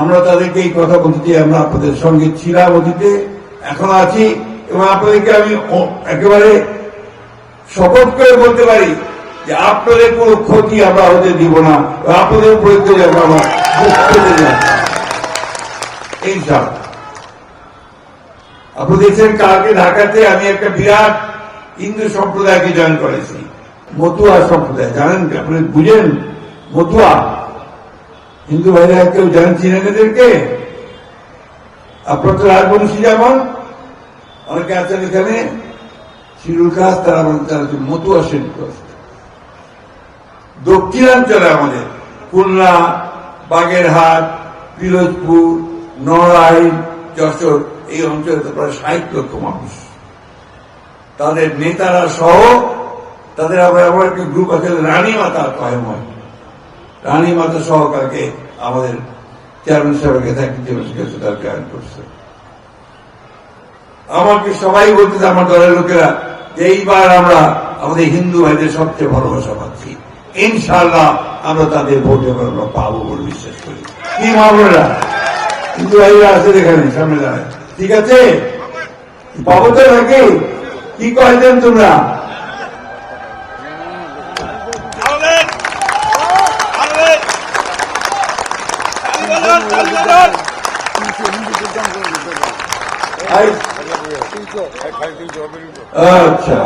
আমরা তাদেরকে এই কথা বলতে চাই, আমরা আপনাদের সঙ্গে ছিলাম অতীতে, এখন আছি, এবং আপনাদেরকে আমি একেবারে শপথ করে বলতে পারি যে আপনাদের কোনো ক্ষতি আমরা হতে দিব না আপনাদের প্রয়োজন আমরা আপনি দেখছেন কালকে ঢাকাতে আমি একটা বিরাট হিন্দু সম্প্রদায়কে জয়েন করেছি, মতুয়া সম্প্রদায়, জানেন? আপনি বুঝেন? মতুয়া। হিন্দু ভাইরা কেউ জানেন চিনেন এদেরকে? আপনার তো রাজবংশী যেমন অনেকে আছেন এখানে। শিরুল কাজ, তারা বলেন, তারা হচ্ছে মতুয়া শিল্প দক্ষিণাঞ্চলে আমাদের, খুলনা, বাগেরহাট, পিরোজপুর, নড়াইল, যশোর, এই অঞ্চলে তো প্রায় ষাট লক্ষ মানুষ। তাদের নেতারা সহ তাদের আবার আমার একটা গ্রুপ আছে রানী মাতা কয়ময় রানী মাতা সহ কালকে আমাদের চেয়ারম্যান সাহেবকে সেক্রেটারি কাছে তার জয়েন করছে আমাকে সবাই বলতেছে আমার দলের লোকেরা যে এইবার আমরা আমাদের হিন্দু ভাইদের সবচেয়ে ভালোবাসা পাচ্ছি ইনশাল্লাহ আমরা তাদের ভোট এবার আমরা পাবো বলে বিশ্বাস করি। কি মামলা হিন্দু ভাইরা আছে এখানে, সামনে দাঁড়ায়। ঠিক আছে? পাবো তো নাকি? কি কয়েছেন তোমরা? আচ্ছা।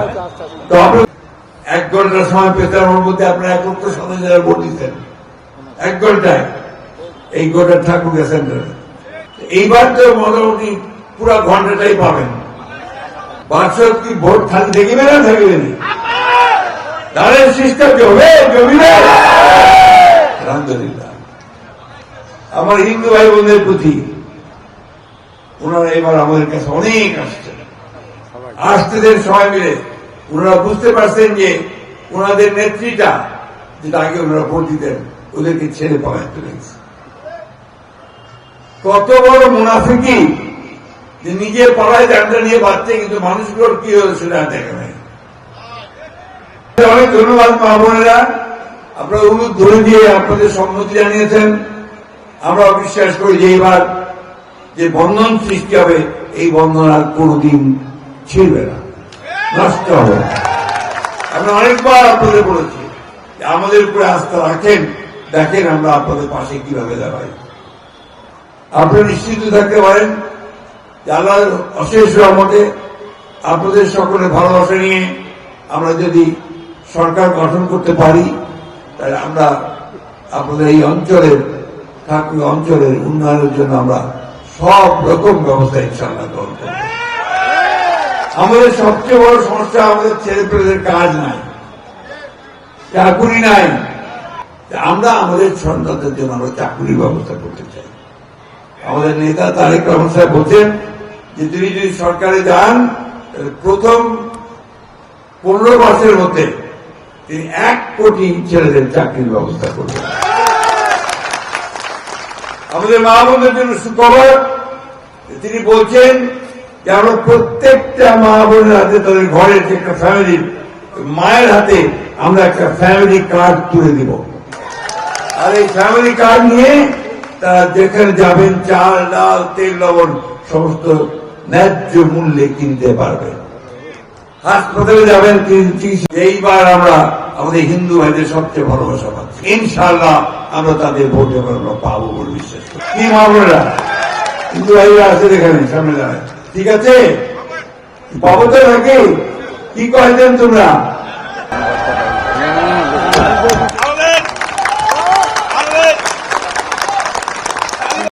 এক সময় মধ্যে হাজার ভোট দিতেন এক ঘন্টায়। এই সেন্টারে। এইবার তো মোটামুটি পুরো ঘন্টাটাই পাবেন। বাক্সত কি ভোট খালি থাকিবে না থাকিবে না? সিস্টেম জমে জমিবে? আলহামদুলিল্লাহ। আমার হিন্দু ভাই বোনদের প্রতি ওনারা এবার আমাদের কাছে অনেক আসছেন আসতে দেন সবাই মিলে। ওনারা বুঝতে পারছেন যে ওনাদের নেত্রীটা, যেটা আগে ওনারা ভোট দিতেন, ওদেরকে ছেড়ে পালায় চলে কত বড় মুনাফিকি যে নিজের পাড়ায় ডান্ডা নিয়ে বাঁচছে কিন্তু মানুষগুলোর কি হলো সেটা দেখা নাই। অনেক ধন্যবাদ, মা বোনেরা। আপনারা অনুরোধ ধরে দিয়ে আপনাদের সম্মতি জানিয়েছেন। আমরা বিশ্বাস করি যে এবার যে বন্ধন সৃষ্টি হবে, এই বন্ধন আর কোনোদিন ছিড়বে না, নষ্ট হবে আমরা অনেকবার আপনাদের বলেছি আমাদের উপরে আস্থা রাখেন, দেখেন আমরা আপনাদের পাশে কীভাবে দাঁড়াই। আপনারা নিশ্চিত থাকতে পারেন যে আল্লাহর অশেষ রহমতে আপনাদের সকলের ভালোবাসা নিয়ে আমরা যদি সরকার গঠন করতে পারি, তাহলে আমরা আপনাদের এই অঞ্চলের ঠাকুর অঞ্চলের উন্নয়নের জন্য আমরা সব রকম ব্যবস্থা ইনশাল্লাহ গ্রহণ করব। আমাদের সবচেয়ে বড় সমস্যা আমাদের ছেলে পেলেদের কাজ নাই, চাকুরি নাই। আমরা আমাদের সন্তানদের জন্য আমরা চাকুরির ব্যবস্থা করতে চাই। আমাদের নেতা তারেক রহমান সাহেব বলছেন যে, তিনি যদি সরকারে যান প্রথম পনেরো মাসের মধ্যে তিনি এক কোটি ছেলেদের চাকরির ব্যবস্থা করবেন। আমাদের মা বোনদের জন্য সুখবর, তিনি বলছেন যে আমরা প্রত্যেকটা মা বোনের হাতে, তাদের ঘরের যে একটা ফ্যামিলি মায়ের হাতে আমরা একটা ফ্যামিলি কার্ড তুলে দিব। আর এই ফ্যামিলি কার্ড নিয়ে তারা যেখানে যাবেন, চাল, ডাল, তেল, লবণ, সমস্ত ন্যায্য মূল্যে কিনতে পারবেন। হাসপাতালে যাবেন এইবার আমরা আমাদের হিন্দু ভাইদের সবচেয়ে ভালোবাসা পাচ্ছি। ইনশাল্লাহ আমরা তাদের ভোট পাবো বলে কি এখানে সামনে দাঁড়ায়। ঠিক আছে? বাবুদের তো নাকি কি কয়েছেন তোমরা?